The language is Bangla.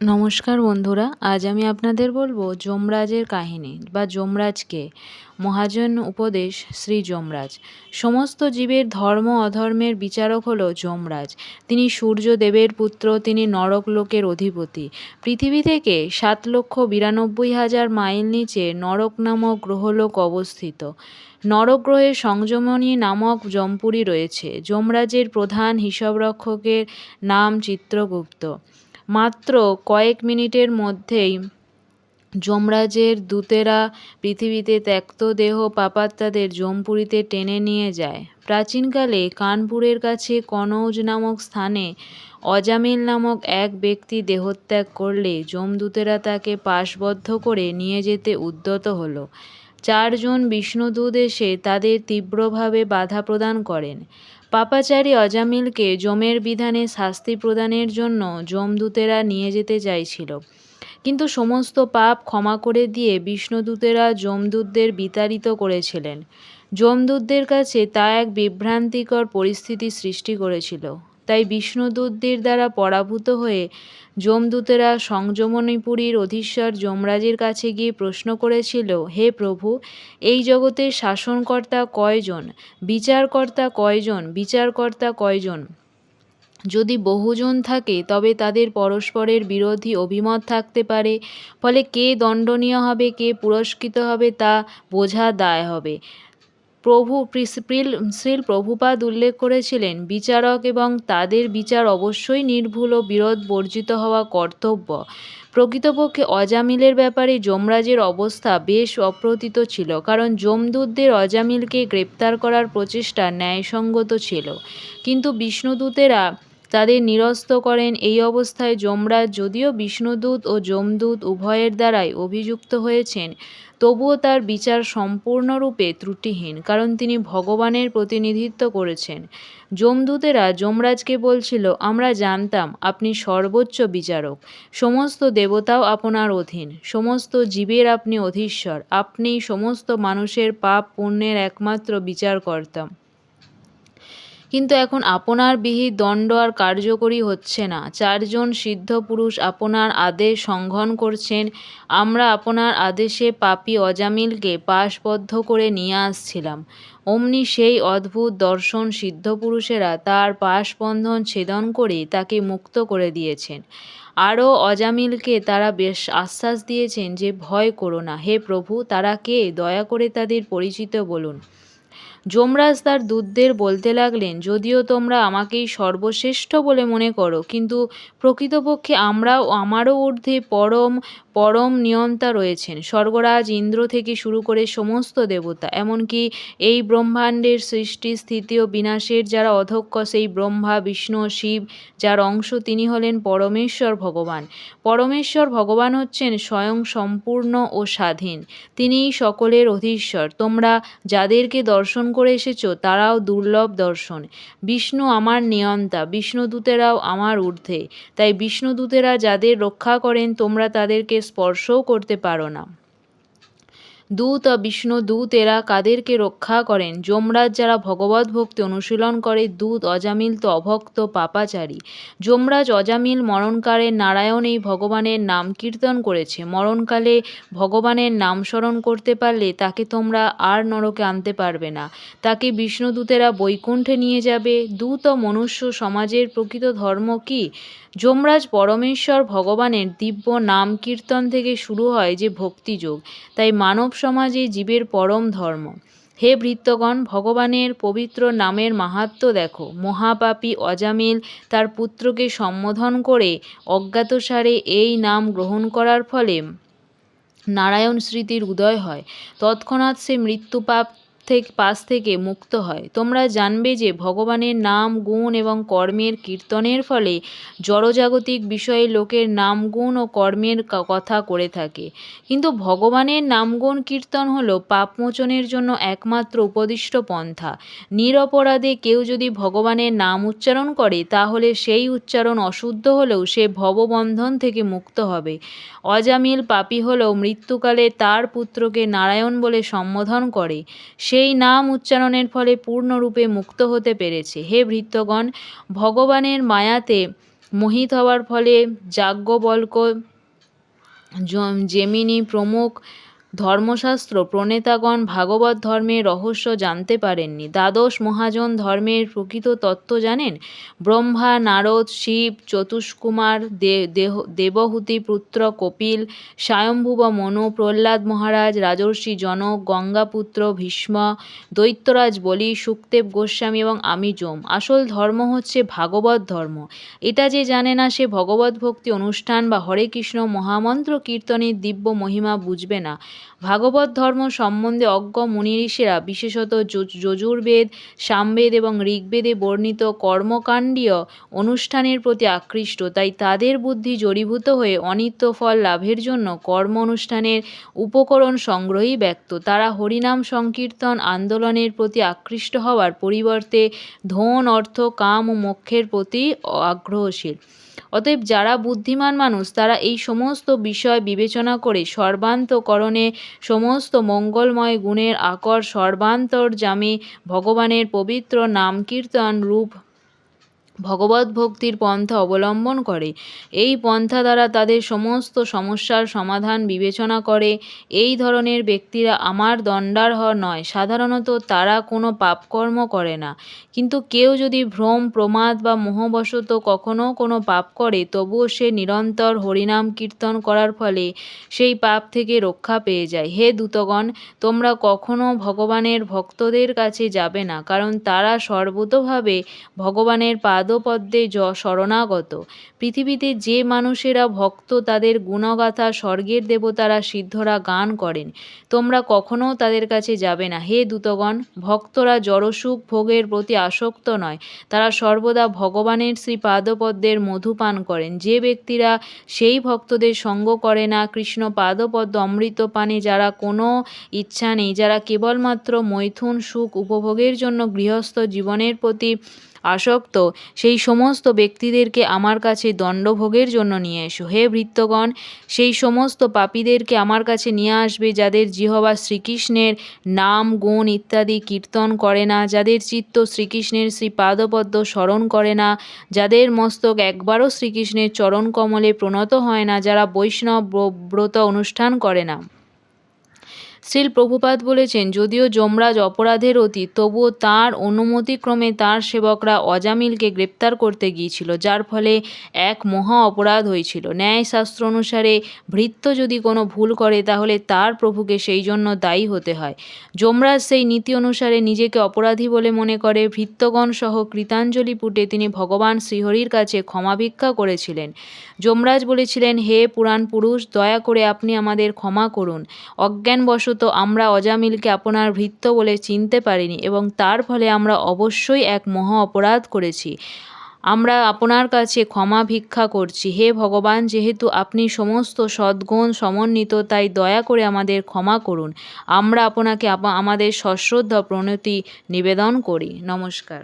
নমস্কার বন্ধুরা, আজ আমি আপনাদের বলব যমরাজের কাহিনী বা যমরাজকে। মহাজন উপদেশ, শ্রী যমরাজ। সমস্ত জীবের ধর্ম অধর্মের বিচারক হল যমরাজ। তিনি সূর্যদেবের পুত্র, তিনি নরক লোকের অধিপতি। পৃথিবী থেকে সাত লক্ষ বিরানব্বই হাজার মাইল নিচে নরক নামক গ্রহলোক অবস্থিত। নরগ্রহের সংযমনী নামক জমপুরি রয়েছে। যমরাজের প্রধান হিসাবরক্ষকের নাম চিত্রগুপ্ত। মাত্র কয়েক মিনিটের মধ্যেই যমরাজের দূতেরা পৃথিবীতে ত্যক্ত দেহ পাপাত্মাদের যমপুরীতে টেনে নিয়ে যায়। প্রাচীনকালে কানপুরের কাছে কনৌজ নামক স্থানে অজামিল নামক এক ব্যক্তি দেহত্যাগ করলে যমদূতেরা তাকে পাশবদ্ধ করে নিয়ে যেতে উদ্যত হল। চারজন বিষ্ণুদূত এসে তাদের তীব্রভাবে বাধা প্রদান করেন। পাপাচারী অজামিলকে যমের বিধানে শাস্তি প্রদানের জন্য যমদূতেরা নিয়ে যেতে চাইছিল। কিন্তু সমস্ত পাপ ক্ষমা করে দিয়ে বিষ্ণুদূতেরা যমদূতদের বিতাড়িত করেছিলেন। যমদূতদের কাছে তা এক বিভ্রান্তিকর পরিস্থিতি সৃষ্টি করেছিল। তাই বিষ্ণুদূতদের দ্বারা পরাভূত হয়ে যমদূতেরা সংযমনীপুরীর অধীশ্বর যমরাজের কাছে গিয়ে প্রশ্ন করেছিল, হে প্রভু, এই জগতের শাসনকর্তা কয়জন? বিচারকর্তা কয়জন? বিচারকর্তা কয়জন? যদি বহুজন থাকে, তবে তাদের পরস্পরের বিরোধী অভিমত থাকতে পারে। ফলে কে দণ্ডনীয় হবে, কে পুরস্কৃত হবে, তা বোঝা দায় হবে। প্রভু শ্রীল প্রভুপাদ উল্লেখ করেছিলেন, বিচারক এবং তাদের বিচার অবশ্যই নির্ভুল ও বিরোধ বর্জিত হওয়া কর্তব্য। প্রকৃতপক্ষে অজামিলের ব্যাপারে যমরাজের অবস্থা বেশ অপ্রতিত ছিল, কারণ যমদূতদের অজামিলকে গ্রেপ্তার করার প্রচেষ্টা ন্যায়সঙ্গত ছিল। কিন্তু বিষ্ণুদূতেরা তাদের নিরস্ত করেন। এই অবস্থায় যমরাজ যদিও বিষ্ণুদূত ও যমদূত উভয়ের দ্বারাই অভিযুক্ত হয়েছেন, তবুও তার বিচার সম্পূর্ণরূপে ত্রুটিহীন, কারণ তিনি ভগবানের প্রতিনিধিত্ব করেছেন। যমদূতেরা যমরাজকে বলছিল, আমরা জানতাম আপনি সর্বোচ্চ বিচারক, সমস্ত দেবতাও আপনার অধীন, সমস্ত জীবের আপনি অধীশ্বর আপনি সমস্ত মানুষের পাপ পুণ্যের একমাত্র বিচারকর্তা। কিন্তু এখন আপনার বিহিত দণ্ড আর কার্যকরী হচ্ছে না। চারজন সিদ্ধ পুরুষ আপনার আদেশ সংঘন করছেন। আমরা আপনার আদেশে পাপী অজামিলকে পাশবদ্ধ করে নিয়ে আসছিলাম। অমনি সেই অদ্ভুত দর্শন সিদ্ধ পুরুষেরা তার পাশবন্ধন ছেদন করে তাকে মুক্ত করে দিয়েছেন। আরও অজামিলকে তারা বেশ আশ্বাস দিয়েছেন যে, ভয় করো না। হে প্রভু, তারা কে? দয়া করে তাদের পরিচিত বলুন। যমরাজ তার দূতদের বলতে লাগলেন, যদিও তোমরা আমাকেই সর্বশ্রেষ্ঠ বলে মনে করো, কিন্তু প্রকৃতপক্ষে আমরাও আমারও ঊর্ধ্বে পরম পরম নিয়ন্তা রয়েছেন। স্বর্গরাজ ইন্দ্র থেকে শুরু করে সমস্ত দেবতা, এমনকি এই ব্রহ্মাণ্ডের সৃষ্টি, স্থিতি ও বিনাশের যারা অধ্যক্ষ সেই ব্রহ্মা, বিষ্ণু শিব, যার অংশ তিনি হলেন পরমেশ্বর ভগবান। পরমেশ্বর ভগবান হচ্ছেন স্বয়ং সম্পূর্ণ ও স্বাধীন। তিনিই সকলের অধীশ্বর। তোমরা যাদেরকে দর্শন করে এসেছ, তারাও দুর্লভ দর্শন। বিষ্ণু আমার নিয়ন্তা বিষ্ণুদূতেরাও আমার ঊর্ধ্বে। তাই বিষ্ণুদূতেরা যাদের রক্ষা করেন, তোমরা তাদেরকে স্পর্শও করতে পারো না। দূত বিষ্ণু দূত এরা কাদেরকে রক্ষা করেন। যমরাজ যারা ভগবত ভক্তি অনুশীলন করে, দূত অজামিল তো অভক্ত পাপাচারী। যমরাজ অজামিল মরণকালে নারায়ণ এই ভগবানের নাম কীর্তন করেছে। মরণকালে ভগবানের নাম স্মরণ করতে পারলে তাকে তোমরা আর নরকে আনতে পারবে না। তাকে বিষ্ণুদূতেরা বৈকুণ্ঠে নিয়ে যাবে। দূত মনুষ্য সমাজের প্রকৃত ধর্ম কি? যমরাজ পরমেশ্বর ভগবানের দিব্য নাম কীর্তন থেকে শুরু হয় যে ভক্তিযোগ। তাই মানব সমাজে জীবের পরম ধর্ম। হে ভৃত্যগণ ভগবানের পবিত্র নামের মাহাত্ম দেখো। মহাপাপী অজামিল তার পুত্রকে সম্বোধন করে অজ্ঞাতসারে এই নাম গ্রহণ করার ফলে নারায়ণ স্মৃতির উদয় হয়। তৎক্ষণাৎ সে মৃত্যুপাপ থেকে, পাশ থেকে মুক্ত হয়। তোমরা জানবে যে ভগবানের নাম, গুণ এবং কর্মের কীর্তনের ফলে জড়জাগতিক বিষয়ে লোকের নাম, গুণ ও কর্মের কথা করে থাকে। কিন্তু ভগবানের নামগুণ কীর্তন হলো পাপমোচনের জন্য একমাত্র উপদিষ্ট পন্থা। নিরপরাধে কেউ যদি ভগবানের নাম উচ্চারণ করে, তাহলে সেই উচ্চারণ অশুদ্ধ হলেও সে ভববন্ধন থেকে মুক্ত হবে। অজামিল পাপী হলেও মৃত্যুকালে তার পুত্রকে নারায়ণ বলে সম্বোধন করে। সে সেই নাম উচ্চারণের ফলে পূর্ণরূপে মুক্ত হতে পেরেছে। হে ভৃত্যগণ, ভগবানের মায়াতে মোহিত হওয়ার ফলে যাজ্ঞবল্ক জেমিনি প্রমুখ ধর্মশাস্ত্র প্রণেতাগণ ভাগবত ধর্মের রহস্য জানতে পারেননি। দ্বাদশ মহাজন ধর্মের প্রকৃত তত্ত্ব জানেন? ব্রহ্মা, নারদ, শিব, চতুষ্কুমার দেহ, দেবহূতি, পুত্র, কপিল স্বয়ম্ভুব মনু, প্রহ্লাদ মহারাজ, রাজর্ষি জনক, গঙ্গাপুত্র, ভীষ্ম, দৈত্যরাজ বলি, সুখদেব গোস্বামী এবং আমি যম। আসল ধর্ম হচ্ছে ভাগবত ধর্ম। এটা যে জানে না সে ভগবত ভক্তি অনুষ্ঠান বা হরে কৃষ্ণ মহামন্ত্র কীর্তনের দিব্য মহিমা বুঝবে না। ভাগবত ধর্ম সম্বন্ধে অজ্ঞ মুনি ঋষিরা, বিশেষত যজ- যজুর্বেদ সামবেদ এবং ঋগ্বেদে বর্ণিত কর্মকাণ্ডীয় অনুষ্ঠানের প্রতি আকৃষ্ট, তাই তাদের বুদ্ধি জড়ীভূত হয়ে অনিত্য ফল লাভের জন্য কর্ম অনুষ্ঠানের উপকরণ সংগ্রহী ব্যক্ত। তারা হরিনাম সংকীর্তন আন্দোলনের প্রতি আকৃষ্ট হওয়ার পরিবর্তে ধন, অর্থ, কাম ও মোক্ষের প্রতি আগ্রহশীল। অতএব যারা বুদ্ধিমান মানুষ, তারা এই সমস্ত বিষয় বিবেচনা করে সর্বান্তকরণে সমস্ত মঙ্গলময় গুণের আকর সর্বান্তর্যামী ভগবানের পবিত্র নাম কীর্তন রূপ ভগবত ভক্তির পন্থা অবলম্বন করে। এই পন্থা দ্বারা তাদের সমস্ত সমস্যার সমাধান বিবেচনা করে। এই ধরনের ব্যক্তিরা আমার দণ্ডার্হ নয়। সাধারণত তারা কোনো পাপকর্ম করে না। কিন্তু কেউ যদি ভ্রম, প্রমাদ বা মোহবশত কখনো কোনো পাপ করে, তবুও সে নিরন্তর হরিনাম কীর্তন করার ফলে সেই পাপ থেকে রক্ষা পেয়ে যায়। হে দূতগণ, তোমরা কখনো ভগবানের ভক্তদের কাছে যাবে না, কারণ তারা সর্বতোভাবে ভগবানের পাদপদ্মে য শরণাগত। পৃথিবীতে যে মানুষেরা ভক্ত, তাদের গুণগাথা স্বর্গের দেবতারা সিদ্ধরা গান করেন। তোমরা কখনো তাদের কাছে যাবে না। হে দূতগণ, ভক্তরা জড়সুখ ভোগের প্রতি আসক্ত নয়। তারা সর্বদা ভগবানের শ্রী পাদপদ্মের মধু পান করেন। যে ব্যক্তিরা সেই ভক্তদের সঙ্গ করে না, কৃষ্ণ পাদপদ্ম অমৃত পানে যারা কোনো ইচ্ছা নেই, যারা কেবলমাত্র মৈথুন সুখ উপভোগের জন্য গৃহস্থ জীবনের প্রতি আসক্ত। সেই সমস্ত ব্যক্তিদেরকে আমার কাছে দণ্ডভোগের জন্য নিয়ে এসো। হে ভৃত্যগণ, সেই সমস্ত পাপীদেরকে আমার কাছে নিয়ে আসবে যাদের জিহবা শ্রীকৃষ্ণের নাম, গুণ ইত্যাদি কীর্তন করে না, যাদের চিত্ত শ্রীকৃষ্ণের শ্রী পাদপদ্ম স্মরণ করে না, যাদের মস্তক একবারও শ্রীকৃষ্ণের চরণ কমলে প্রণত হয় না, যারা বৈষ্ণব ব্রত অনুষ্ঠান করে না। শ্রীল প্রভুপাত বলেছেন, যদিও যমরাজ অপরাধের অতীত, তবুও তাঁর অনুমতিক্রমে তাঁর সেবকরা অজামিলকে গ্রেপ্তার করতে গিয়েছিল, যার ফলে এক মহা অপরাধ হয়েছিল। ন্যায়শাস্ত্র অনুসারে ভৃত্য যদি কোনো ভুল করে, তাহলে তার প্রভুকে সেই জন্য দায়ী হতে হয়। যমরাজ সেই নীতি অনুসারে নিজেকে অপরাধী বলে মনে করে। ভৃত্যগণ সহ কৃতাঞ্জলি পুটে তিনি ভগবান শ্রীহরির কাছে ক্ষমা ভিক্ষা করেছিলেন। যমরাজ বলেছিলেন, হে পুরাণ পুরুষ, দয়া করে আপনি আমাদের ক্ষমা করুন। অজ্ঞানবশত আমরা অজামিলকে আপনার ভৃত্য বলে চিনতে পারিনি এবং তার ফলে আমরা অবশ্যই এক মহা অপরাধ করেছি। আমরা আপনার কাছে ক্ষমা ভিক্ষা করছি। হে ভগবান, যেহেতু আপনি সমস্ত সদ্গুণ সমন্বিত, তাই দয়া করে আমাদের ক্ষমা করুন। আমরা আপনাকে আপা- আমাদের সশ্রদ্ধ প্রণতি নিবেদন করি। নমস্কার।